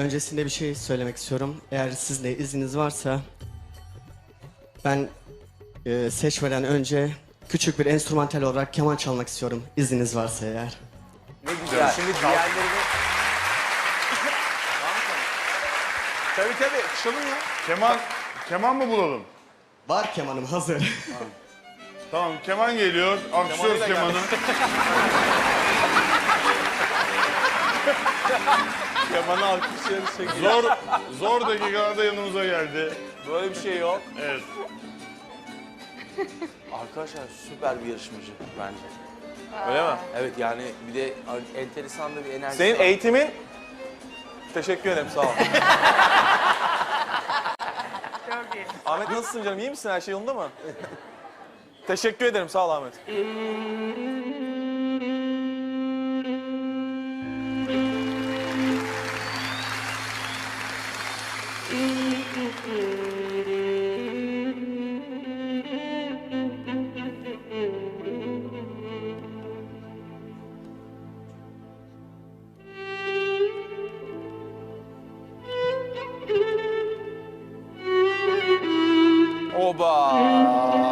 öncesinde bir şey söylemek istiyorum. Eğer sizin de izniniz varsa ben e, seçmeden önce küçük bir enstrümantal olarak keman çalmak istiyorum. İzniniz varsa eğer. Ne güzel. Şimdi diğerlerini... tabii tabii. Çalın ya. Keman, keman mı bulalım? Var kemanım hazır. Tamam keman geliyor. Alkışlıyoruz kemanı. Kemanı alkışlıyoruz şekilde. Zor, zor dakikalarda yanımıza geldi. Böyle bir şey yok. Evet. Arkadaşlar süper bir yarışmacı bence. Öyle mi? Evet yani bir de enteresan da bir enerji Senin var. eğitimin... Teşekkür ederim sağ ol. Çok iyi. Ahmet nasılsın canım? İyi misin? Her şey yolunda mı? Teşekkür ederim sağ ol Ahmet. オーバー